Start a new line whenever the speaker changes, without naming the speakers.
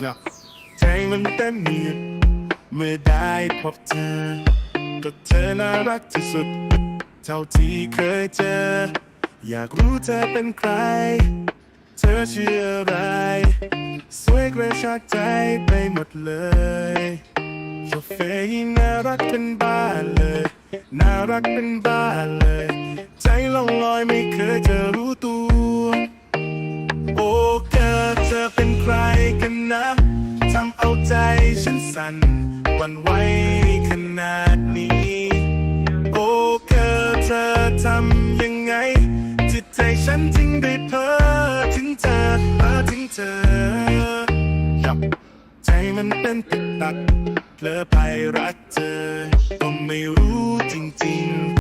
ใจมันเต้นหยุดเมื่อได้พบเธอก็เธอน่ารักที่สุด เท่าที่เคยเจอ อยากรู้เธอเป็นใคร เธอชื่ออะไร สวยกระชากใจไปหมดเลยโชเฟย์น่ารักเป็นบ้าเลย น่ารักเป็นบ้าเลย ใจลองลอยไม่เคยจะรู้ตัว โอ้เกิดเธอเป็นใคร นะทำเอาใจฉันสั่นวันไหวขนาดนี้ โอ้เกิดเธอทำยังไง จิตใจฉันจึงได้เพ้อถึงเธอเพ้อถึงเธอยับใจมันเป็นติดตัดเพลอไปรักเธอก็ไม่รู้